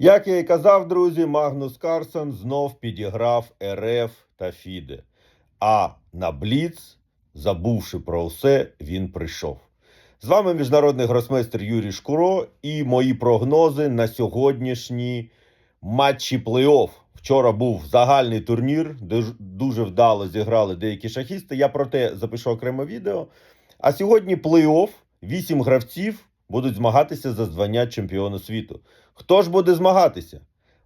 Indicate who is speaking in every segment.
Speaker 1: Як я і казав, друзі, Магнус Карсон знов підіграв РФ та Фіде. А на Бліц, забувши про все, він прийшов. З вами міжнародний гросмейстер Юрій Шкуро і мої прогнози на сьогоднішні матчі плей-офф. Вчора був загальний турнір, де дуже вдало зіграли деякі шахісти. Я про те запишу окреме відео. А сьогодні плей-офф, вісім гравців будуть змагатися за звання чемпіона світу. Хто ж буде змагатися?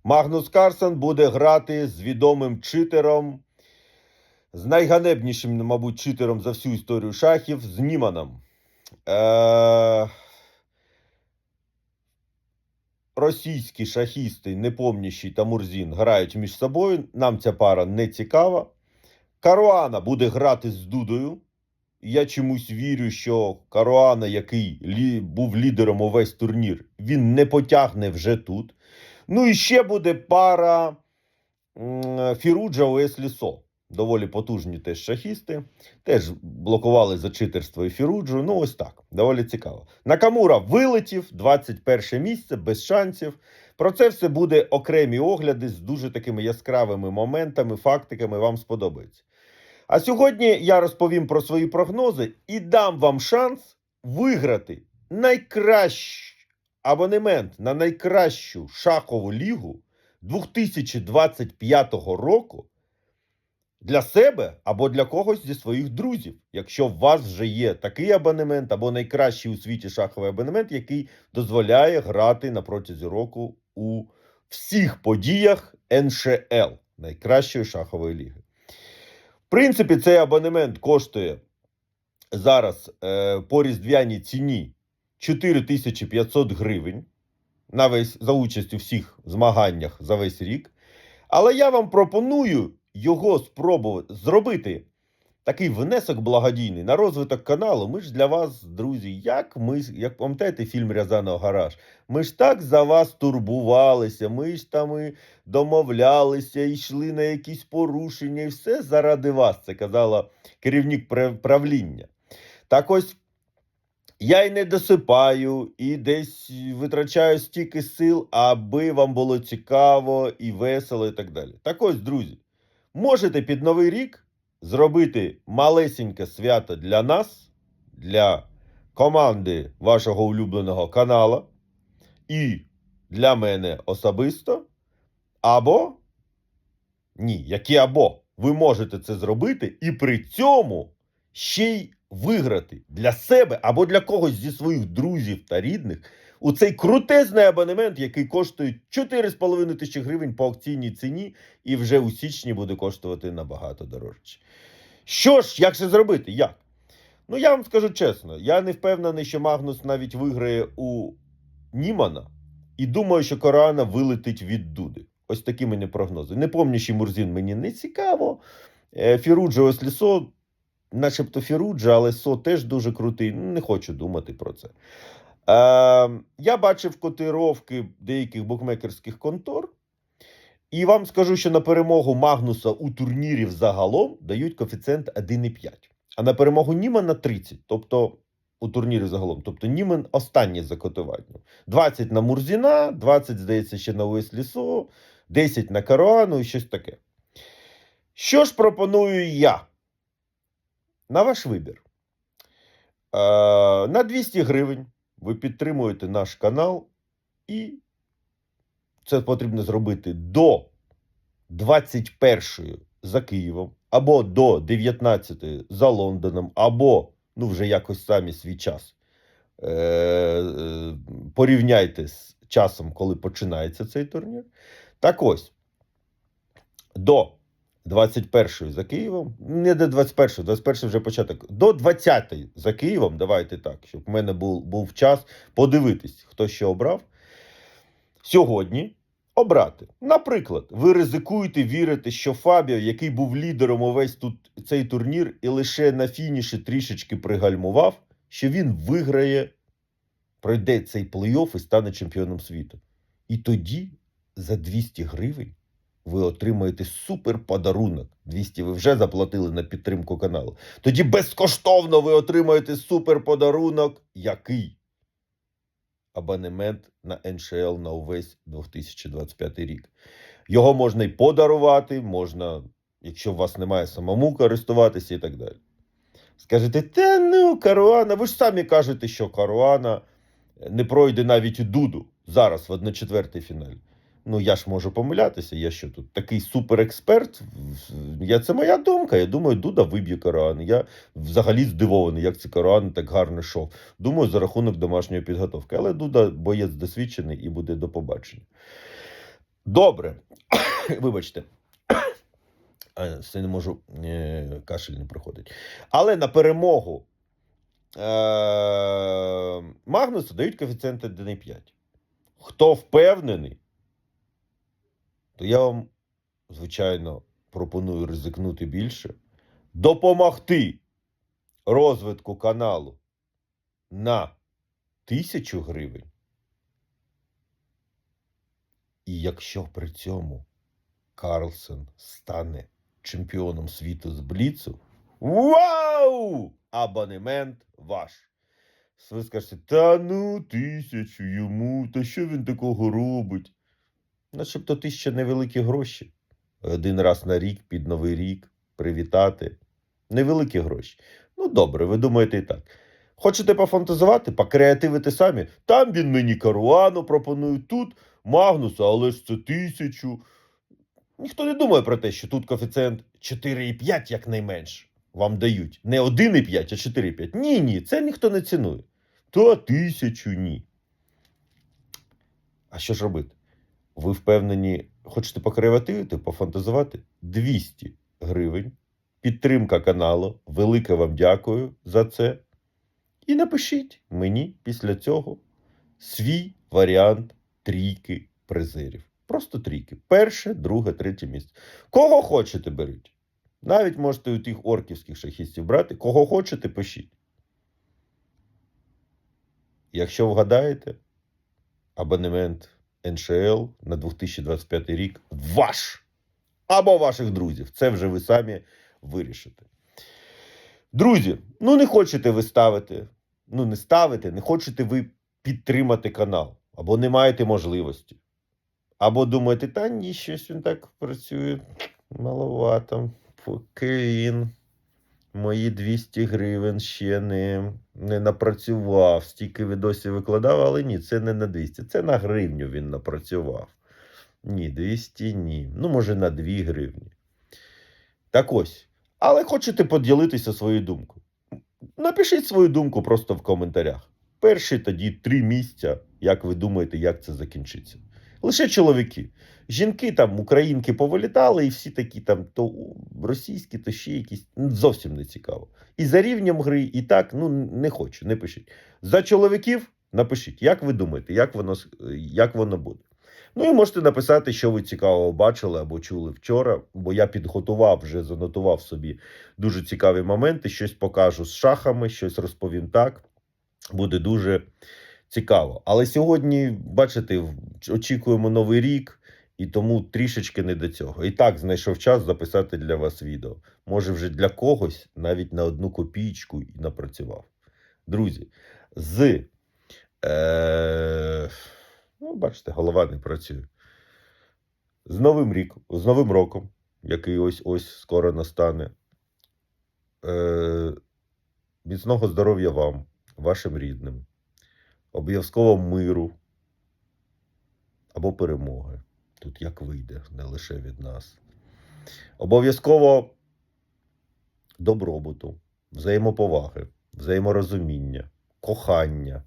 Speaker 1: Магнус Карсон буде грати з відомим читером, з найганебнішим, мабуть, читером за всю історію шахів, з Німаном. Е... Російські шахісти, Непомнящий та Мурзін, грають між собою. Нам ця пара не цікава. Каруана буде грати з Дудою. Я чомусь вірю, що Каруана, який лі, був лідером увесь турнір, він не потягне вже тут. Ну і ще буде пара Фіруджа Уеслі Со. Доволі потужні теж шахісти. Теж блокували за читерство і Фіруджу. Ну, ось так. Доволі цікаво. Накамура вилетів 21 місце без шансів. Про це все буде окремі огляди з дуже такими яскравими моментами, фактиками. Вам сподобається. А сьогодні я розповім про свої прогнози і дам вам шанс виграти найкращий абонемент на найкращу шахову лігу 2025 року для себе або для когось зі своїх друзів, якщо у вас вже є такий абонемент або найкращий у світі шаховий абонемент, який дозволяє грати на протязі року у всіх подіях НШЛ найкращої шахової ліги. Принципі, цей абонемент коштує зараз е, по різдвяній ціні 4500 гривень на весь, за участь у всіх змаганнях за весь рік. Але я вам пропоную його спробувати зробити такий внесок благодійний на розвиток каналу. Ми ж для вас, друзі, як ми, як пам'ятаєте фільм Рязаного Гараж, ми ж так за вас турбувалися, ми ж там і домовлялися, йшли на якісь порушення, і все заради вас. Це казала керівник правління. Так ось. Я й не досипаю, і десь витрачаю стільки сил, аби вам було цікаво і весело, і так далі. Так ось, друзі, можете під Новий рік зробити малесеньке свято для нас, для команди вашого улюбленого канала і для мене особисто. Або ні, які або ви можете це зробити і при цьому ще й виграти для себе або для когось зі своїх друзів та рідних у цей крутезний абонемент, який коштує 4,5 тисячі гривень по акційній ціні, і вже у січні буде коштувати набагато дорожче. Що ж, як це зробити? Як? Ну, я вам скажу чесно, я не впевнений, що Магнус навіть виграє у Німана, і думаю, що Корана вилетить від Дуди. Ось такі мені прогнози. Непомнящий Мурзін мені не цікаво. Е, Фіруджа Лісо, начебто Фіруджа, але Со теж дуже крутий. Ну, Не хочу думати про це. Е, я бачив котировки деяких букмекерських контор. І вам скажу, що на перемогу Магнуса у турнірі загалом дають коефіцієнт 1,5. А на перемогу Німана 30. Тобто у турнірі загалом. Тобто Німан останній за котуванням. 20 на Мурзіна, 20, здається, ще на Уеслісо, 10 на Каруану і щось таке. Що ж пропоную я? На ваш вибір. На 200 гривень ви підтримуєте наш канал, і це потрібно зробити до 21 за Києвом, або до 19 за Лондоном, або ну вже якось самі свій час. Е, порівняйте з часом, коли починається цей турнір. Так ось, до 21 за Києвом, не до 21, 21 вже початок, до 20-ї за Києвом, давайте так, щоб в мене був, був час подивитись, хто що обрав. Сьогодні обрати. Наприклад, ви ризикуєте вірити, що Фабіо, який був лідером увесь тут цей турнір, і лише на фініші трішечки пригальмував, що він виграє, пройде цей плей-офф і стане чемпіоном світу. І тоді за 200 гривень ви отримаєте супер подарунок. 200 ви вже заплатили на підтримку каналу. Тоді безкоштовно ви отримаєте супер подарунок, який абонемент на НШЛ на увесь 2025 рік. Його можна й подарувати, можна, якщо у вас немає самому користуватися і так далі. Скажете, та ну, Каруана, ви ж самі кажете, що Каруана не пройде навіть Дуду зараз в 1-4 фіналі. Ну, я ж можу помилятися, я що тут такий суперексперт. Я, це моя думка. Я думаю, Дуда виб'є Каруан. Я взагалі здивований, як це Каруан так гарно йшов. Думаю, за рахунок домашньої підготовки. Але Дуда боєць досвідчений і буде до побачення. Добре. Вибачте. А, не можу, е, кашель не проходить. Але на перемогу е, Магнусу дають коефіцієнт 1,5. Хто впевнений, то я вам, звичайно, пропоную ризикнути більше, допомогти розвитку каналу на тисячу гривень. І якщо при цьому Карлсен стане чемпіоном світу з Бліцу, вау! Абонемент ваш. Ви скажете, та ну тисячу йому, та що він такого робить? Начебто тисяча невеликі гроші. Один раз на рік під Новий рік привітати. Невеликі гроші. Ну, добре, ви думаєте і так. Хочете пофантазувати, покреативити самі? Там він мені каруану пропонує, тут Магнуса, але ж це тисячу. Ніхто не думає про те, що тут коефіцієнт 4,5 якнайменше. Вам дають. Не 1,5, а 4,5. Ні, ні, це ніхто не цінує. То тисячу ні. А що ж робити? Ви впевнені, хочете покреативити, пофантазувати? 200 гривень. Підтримка каналу. Велике вам дякую за це. І напишіть мені після цього свій варіант трійки призерів. Просто трійки. Перше, друге, третє місце. Кого хочете, беріть. Навіть можете у тих орківських шахістів брати. Кого хочете, пишіть. Якщо вгадаєте, абонемент НШЛ на 2025 рік ваш або ваших друзів. Це вже ви самі вирішите. Друзі, ну не хочете ви ставити, ну не ставите, не хочете ви підтримати канал, або не маєте можливості. Або думаєте, та ні, щось він так працює маловато, поки він мої 200 гривень ще не, не напрацював. Стільки відосів викладав, але ні, це не на 200, це на гривню він напрацював. Ні, 200 ні. Ну, може, на 2 гривні. Так ось. Але хочете поділитися своєю думкою? Напишіть свою думку просто в коментарях. Перші тоді три місця, як ви думаєте, як це закінчиться. Лише чоловіки. Жінки там, українки повилітали, і всі такі там то російські, то ще якісь ну, зовсім не цікаво. І за рівнем гри, і так, ну не хочу, не пишіть. За чоловіків напишіть, як ви думаєте, як воно, як воно буде. Ну і можете написати, що ви цікавого бачили або чули вчора, бо я підготував, вже занотував собі дуже цікаві моменти, щось покажу з шахами, щось розповім так. Буде дуже цікаво. Але сьогодні, бачите, очікуємо новий рік, і тому трішечки не до цього. І так знайшов час записати для вас відео. Може, вже для когось навіть на одну копійку і напрацював. Друзі, з. Е, ну, бачите, голова не працює. З Новим рік, з Новим роком, який ось ось скоро настане. Е, міцного здоров'я вам, вашим рідним, обов'язково миру або перемоги. Тут як вийде, не лише від нас. Обов'язково добробуту, взаємоповаги, взаєморозуміння, кохання.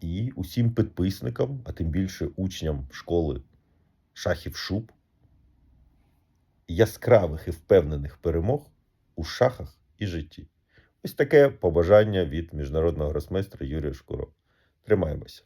Speaker 1: І усім підписникам, а тим більше учням школи шахів шуб, яскравих і впевнених перемог у шахах і житті. Ось таке побажання від міжнародного гросмейстра Юрія Шкуро. Тримаємося.